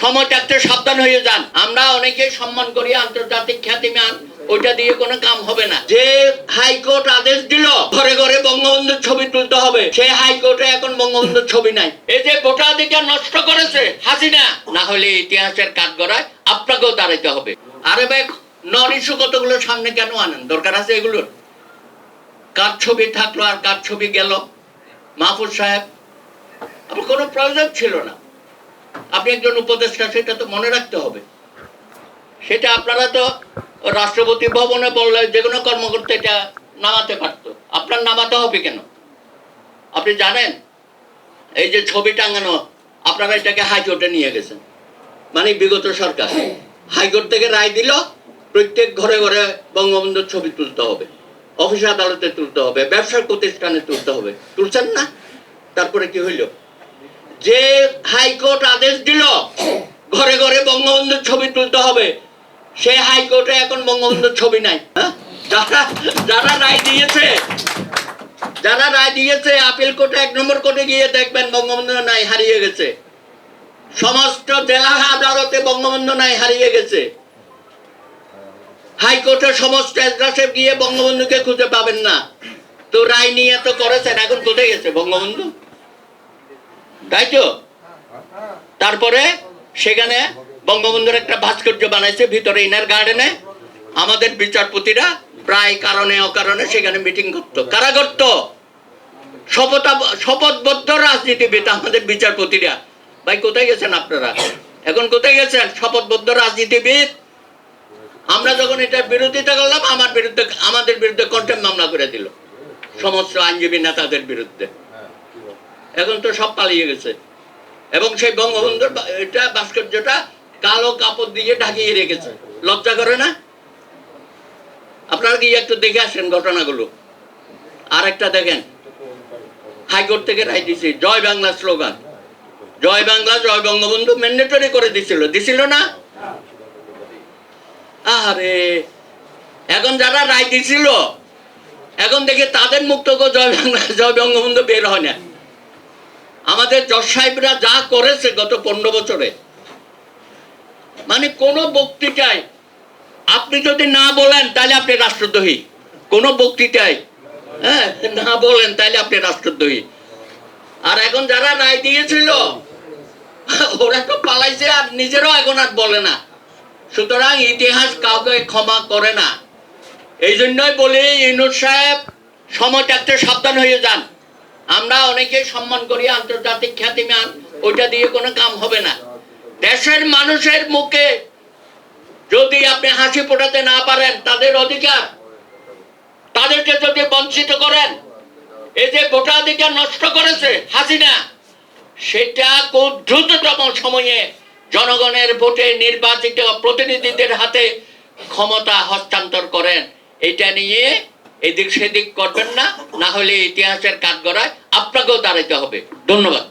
সময় সাবধান হয়ে যান। আমরা অনেকেই সম্মান করি, আন্তর্জাতিক খ্যাতিমান, ওইটা দিয়ে কোনো কাম হবে না। যে হাইকোর্ট আদেশ দিল, ঘরে ঘরে বঙ্গবন্ধুর ছবি তুলতে হবে। হাইকোর্টে এখন বঙ্গবন্ধুর ছবি নাই। এই যে ভোটাধিকার নষ্ট করেছে, হাসিনা, না হলে ইতিহাসের কাঠগড়ায় আপনাকেও দাঁড়াইতে হবে। আরে ভাই ইস্যু কতগুলো সামনে কেন আনেন? দরকার আছে এগুলোর? কার ছবি থাকল আর কার ছবি গেল? মাহফুজ সাহেব আপনার কোনো প্রয়োজন ছিল না। আপনি একজন উপদেষ্টা সেটা তো মনে রাখতে হবে। সেটা আপনারা তো রাষ্ট্রপতি ভবনে বললে যে কোনো কর্মকর্তা এটা নামাতে পারতো। আপনার নামাতে হবে কেন? আপনি জানেন? এই যে ছবি টাঙানো, আপনারা এটাকে হাইকোর্টে নিয়ে গেছেন। মানে বিগত সরকার। হাইকোর্ট থেকে রায় দিল, প্রত্যেক ঘরে ঘরে বঙ্গবন্ধুর ছবি তুলতে হবে। অফিস আদালতে তুলতে হবে, ব্যবসার প্রতিষ্ঠানে তুলতে হবে। তুলছেন না? তারপরে কি হইল? যে হাইকোর্ট আদেশ দিল, ঘরে ঘরে বঙ্গবন্ধুর ছবি তুলতে হবে। সেই হাইকোর্টে এখন বঙ্গবন্ধুর ছবি নাই। হ্যাঁ? যারা যারা রায় দিয়েছে, যারা রায় দিয়েছে, আপিল কোর্টে এক নম্বর কোর্টে গিয়ে দেখবেন বঙ্গবন্ধু নাই, হারিয়ে গেছে। সমস্ত জেলা আদালতে বঙ্গবন্ধু নাই, হারিয়ে গেছে। হাইকোর্টের সমস্ত এজলাসে গিয়ে বঙ্গবন্ধুকে খুঁজে পাবেন না। তো রায় নিয়ে তো করেছেন, এখন কোথায় গেছে বঙ্গবন্ধু? তাই তো? তারপরে সেখানে বঙ্গবন্ধুর একটা ভাস্কর্য বানাইছে, ভিতরে ইনার গার্ডেনে আমাদের বিচারপতিরা প্রায় কারণে অকারণে সেখানে মিটিং করতো। কারা করতো শপথ শপথবদ্ধ রাজনীতিবিদ আমাদের বিচারপতিরা। ভাই, কোথায় গেছেন আপনারা? এখন কোথায় গেছেন? শপথবদ্ধ রাজনীতিবিদ? আমরা যখন এটার বিরোধিতা করলাম, আমার বিরুদ্ধে আমাদের বিরুদ্ধে কন্টেম মামলা করে দিল। সমস্ত আইনজীবী নেতাদের বিরুদ্ধে। এখন তো সব পালিয়ে গেছে। এবং সেই বঙ্গবন্ধুর এটা ভাস্কর্যটা কালো কাপড় দিয়ে ঢাকিয়ে রেখেছে। লজ্জা করে না? আপনারা কি একটু দেখে আসেন ঘটনাগুলো? আর একটা দেখেন। হাইকোর্ট থেকে রায় দিছে জয় বাংলা স্লোগান। জয় বাংলা, জয় বঙ্গবন্ধু ম্যান্ডেটরি করে দিছিল। দিছিল না? আরে এখন যারা রায় দিছিল, এখন দেখি তাদের থেকে জয় বাংলা, জয় বঙ্গবন্ধু বের হয় না। আমাদের জজ সাহেবরা যা করেছে গত পনেরো বছরে মানে কোন বক্তৃতায় আপনি যদি না বলেন, তাহলে আপনি রাষ্ট্রদ্রোহী। কোন বক্তৃতায় হ্যাঁ না বলেন, তাহলে আপনি রাষ্ট্রদ্রোহী। আর এখন যারা রায় দিয়েছিল, ওরা তো পালাইছে আর নিজেরাও এখন আর বলে না। সুতরাং ইতিহাস কাউকে ক্ষমা করে না। এই জন্যই বলি ইনুর সাহেব, সময় থাকতে সাবধান হয়ে যান। আমরা অনেকেই সম্মান করি, আন্তর্জাতিক খ্যাতিমান, ওইটা দিয়ে কোনো কাম হবে না। দেশের মানুষের মুখে যদি আপনি হাসি ফোটাতে না পারেন, তাদের অধিকার। তাদেরকে যদি বঞ্চিত করেন, এই যে ভোটাধিকার নষ্ট করেছে হাসিনা, সেটা খুব দ্রুততম সময়ে জনগণের ভোটে নির্বাচিত প্রতিনিধিদের হাতে ক্ষমতা হস্তান্তর করেন। এটা নিয়ে এদিক সেদিক করবেন না না হলে ইতিহাসের কাঠগড়ায় আপনাকেও দাঁড়াইতে হবে। ধন্যবাদ।